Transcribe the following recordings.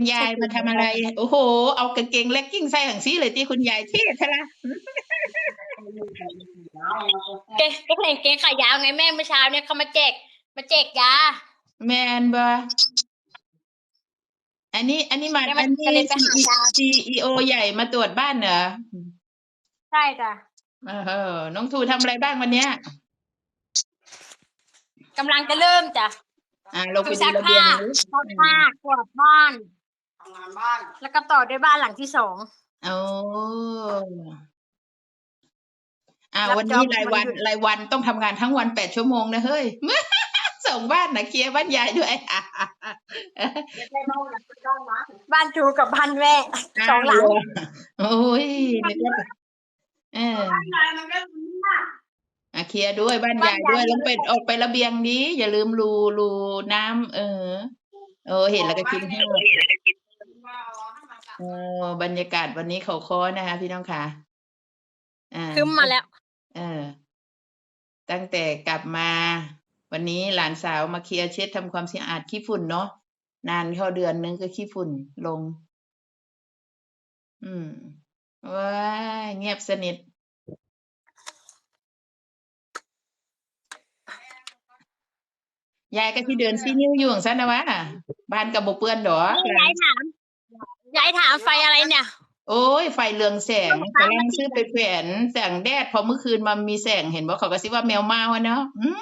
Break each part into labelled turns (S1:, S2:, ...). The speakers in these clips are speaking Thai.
S1: คุณยายมาทำอะไร โอ้โห เอากางเกงเลกกิ้งใส่หังซี่เลยที่คุณยายเท่ทะละ
S2: เกงก็เห็นเกงขายาวไงแม่เมื่อเช้าเนี่ยเขามาแจกมาแจกยา
S1: แมนบ่อันนี้ อันนี้มา
S2: เดี๋ยวมั
S1: อั
S2: น
S1: นนี้
S2: จะเรียนไปหายา
S1: CEO ใหญ่มาตรวจบ้านเหรอ
S2: ใช่จ้ะ
S1: เออน้องทูทำอะไรบ้างวันเนี้ย
S2: กำลังจะเริ่มจ้ะ
S1: อ่าลงไป
S2: คือ
S1: ดู
S2: ซัก
S1: ระเบีย
S2: ผ้าง
S1: นู้น
S2: ซักผ้ากวาดบ้าน
S3: ทำ งานบ้าน
S2: แล้วก็ต่อด้วยบ้านหลังที่สอง
S1: โอ้อ่า
S2: รับ
S1: วันนี้
S2: จอบ
S1: รายวัน
S2: วันหยุด
S1: รายวันต้องทำงานทั้งวันแปดชั่วโมงนะเฮ้ย ส่งบ้านนะเคลียร์บ้านยายด้วย
S3: ไม่ใช่น้องนะไม่ต้องมา
S2: บ้านจูกับบ้านแม่ สองหลัง
S1: โอ้ยนึกว่าเออ
S3: บ้านนายมันก็มีน่ะ
S1: อะเคลียร์ด้วยบ้าน
S2: บ้าน
S1: ยายด้วย
S2: ยาย
S1: แล้วไปออกไประเบียงนี้ อย่าลืมรูรูน้ำเออโอ้เห็นแล้วก็คิดให้ โอ้บรรยากาศวันนี้เขาค้อนะคะ พี่น้องค่ะอ่า
S2: คืมมาแล้ว
S1: เออ ตั้งแต่กลับมา วันนี้หลานสาวมาเคลียร์เช็ดทำความสะอาดขี้ฝุ่นเนาะนานเข้าเดือนนึงก็ขี้ฝุ่นลง อืมว้ายเงียบสนิทยายก็ที่เดินซีนิ้วอยู่ของซันนะวะบ้านกับบ่เปื้อนดอก
S2: ยายถาม ยายถามไฟอะไรเนี่ย
S1: โอ้ย ไฟเรืองแสงกำลังซื้อไปแขวนแสงแดดพอเมื่อคืนมามีแสงเห็นบ่เขาก็สิว่าแมวมาวะเนาะอืม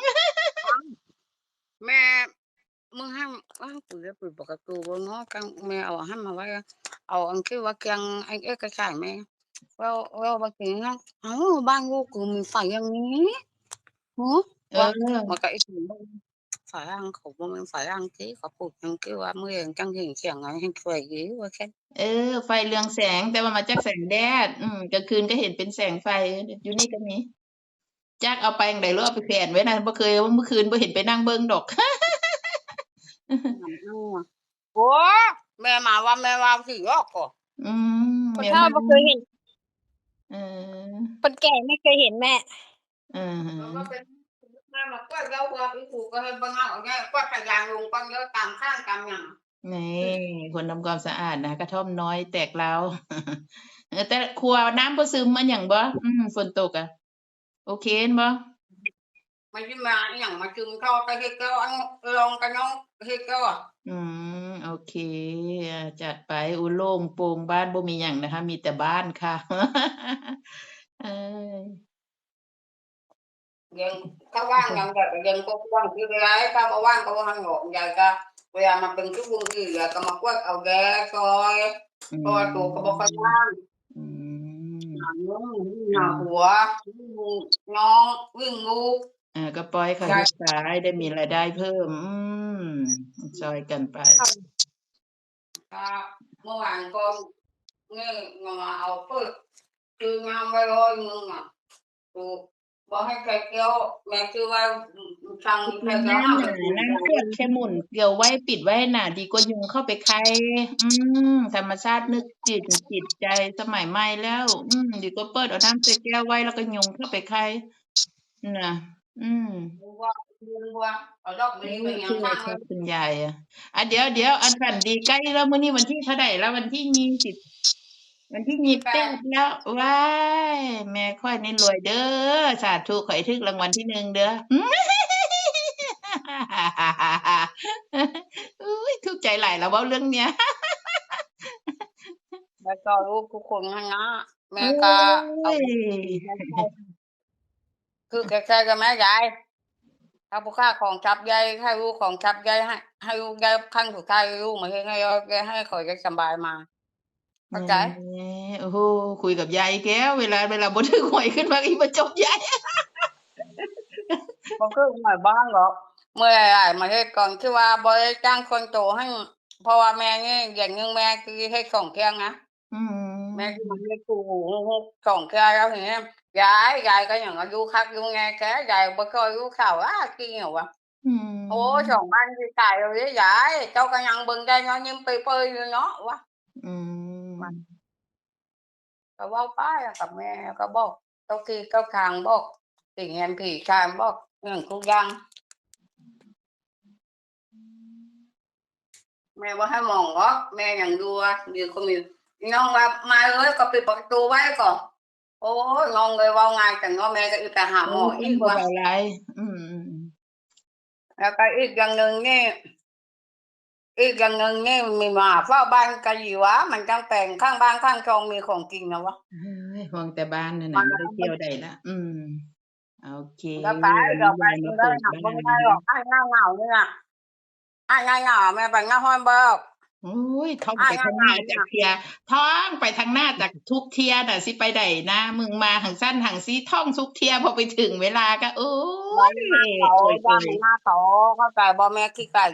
S3: แม่มึงห้ามว่างปุ๋ยปุ๋ยปกติบนห้องกันแม่เอาห้ามมาไว้เอาอันคือว่าเกียงไอ้เอ๊ะกระชายแม่เราเราบางทีนะเอ้าบ้านกูกูมีไฟอย่างนี้หู
S1: เออ
S3: มันก็ไอ้ถึง ฝาล่างเขาบ่แมันฝาล่างที่เขาปลูกยังคือว่าเมื่อจังเห็นเสียงอะไรให้ช่วยยื้อว่าแค่
S1: เออ ไฟเรืองแสงแต่ว่ามาจากแสงแดด อืมกลางคืนก็เห็นเป็นแสงไฟอยู่นี่ก็มีจักเอาไปจั่งใดหรือเอาไปแขวนไว้นะบ่เคยว่าเมื่อคืนบ่เห็นไปนั่งเบิ่งดอก
S3: โอ้แม่มาว่าแม่ว่าสิยอกก่อ
S1: อืม
S2: คน
S1: แมว
S2: เฒ่า
S1: มา
S2: ไม่เคยเห็น
S1: เออ
S2: คนแก่ไม่เคยเห็นแม่
S1: เออ
S3: ก็ เป็นแม่มาก็เราว่าพี่ครูก็ให้บังเอาเนี่ยก็พยายามลงก็เยอะตามข้างตามอย่าง
S1: นี่คนทำความสะอาดนะกระท่อมน้อยแตกแล้วเออแต่ครัวน้ำบ่ซึมมันหยังบ่อืมฝนตกอะ โอเคเห็นบ่
S3: ไม่ใช่มาอย่างมาจึงเขาไปเฮ็ดก็อันลงกันน้องเฮ็ดก็อะ
S1: อืมโอเคอะจัดไปอุโล่งโปร่งบ้านบ่มีหยังนะคะ มีแต่บ้านค่ะเออ
S3: ยังถ้าว่างยังแบบยังก็ว่างคือไรถ้าบ่ว่างก็ว่างหงอกใหญ่ก็เวลามาเป็นทุกวงที่ก็มากวดเอาแกซอย
S1: อืม
S3: ตัวตัวก็บ่ค่อยว่าง
S1: อืม
S3: หาน้องหาหัวน้องวิ่งงู
S1: อ่าก็ปล่อยเขาศึกษาให้ได้มีรายได้เพิ่ม อืมซอยกันไป
S3: ก็เมื่อวานก็เงี้ยมาเอาเปิดคืองานไว้ร้อยมึงอะกู บอกให้ใครเกี่ยวแม่คือว่าสั่งใครเกี่ยว
S1: น้ำหนาน้ำขวดแค่หมุนเกลียวไว้ปิดไว้หนาดีกว่ายุงเข้าไปใคร อืมธรรมชาตินึกจิตจิตใจสมัยใหม่แล้ว อืมดีกว่าเปิดเอาน้ำใส่แก้วไว้แล้วก็ยุงเข้าไปใครน่ะอืม
S3: ว่าว่าเอาดอกนี้เป็นยัง
S1: ชื่อ
S3: ข้า
S1: ชอบคุณยายอะอะเดี๋ยวเดี๋ยวอันฝันดีใกล้แล้วมื้อนี้วันที่เท่าไหร่แล้ววันที่ยี่สิบ วันที่ยี่สิบแปดแล้วว้ายแม่ค่อยนี่รวยเด้อสาธุขอให้ถึกรางวัลที่หนึ่งเด้ออุ้ยทุกข์ใจหลายแล้วเว้าเรื่องเนี้ย
S3: แล้วก็ลูกทุกคนนะนะแม่ก็
S1: โอ้ย
S3: คือแกใครกับแม่ยายถ้าผู้ค่าของชับยายให้ลูกของชับยายให้ให้ลูกยายขั้นสุดท้ายลูกมาให้ให้แกให้ขอยแกสบายมา เข้าใจ
S1: แหมโอ้โหคุยกับยายแก้วเวลาเวลาบ่ถึงหวยขึ้นมาอีมาจบยาย
S3: มันก็หน่อยบ้างหรอกเมื่อไหร่มาให้ก่อนที่ว่าบริจ้างคนโตให้เพราะว่าแม่นี่อย่างหนึงแม่คือให้ของเที่ยงนะ
S1: อืม
S3: แม่คือมันให้กูของเที่ยงแล้วอย่างเงี้ยยายยายก็อย่างอายุคักอายุไงแกยายบ่เคยรู้ข่าวว่ากี่เหรอวะ
S1: อืม
S3: โอ้สองบ้านที่ตายเลยยายเจ้าก็ยังเบิ่งได้เนาะยิ้มเปรยๆอยู่เนาะวะ
S1: อืม
S3: ก็เว้าไปอะกับแม่ก็บอกเจ้าที่เจ้าทางบอกสิ่งแห่งผีชายบอกเรื่องทุกอย่างแม่ว่าให้มองว่าแม่ยังดูอะเดี๋ยวก็มีน้องว่ามาเลยก็ปิดประตูไว้ก่อนโอ้ยงงเลยว่าไงแต่งอแม่ก็อีกไปหาหมออีก
S1: บ่
S3: ว่า
S1: เบาหลายอืมอืม
S3: แล้วก็อีกอย่างหนึ่งนี่ อีกอย่างหนึ่งนี่มีหมาเฝ้าบ้านกะหยี่วะมันจังแต่งข้างบ้านข้างช่องมีของกินนะวะ
S1: เฮ้ยห่วงแต่บ้านนั่นน่ะไม่ได้เที่ยวได้ละอืมโอเค
S3: แล้วไปเดี๋ยวไปกินได้หนักก็ไม่ได้หรอกไอ้หน้าเหงาเนี่ยไอ้หน้าเหงาแม่ไปหน้าห้อยเบิก
S1: โอ้ยท่องไปทางหน้าจากเทียท่องไปทางหน้าจากทุกเทียน่ะสิไปได้นะมึงมาหังสั้นหังซีท่องทุกเทียพอไปถึงเวลาก็โอ้ย
S3: เขา
S1: โอ้ย
S3: บ้านหน้าเขาเข้าใจบ่แม่ขี้ไก่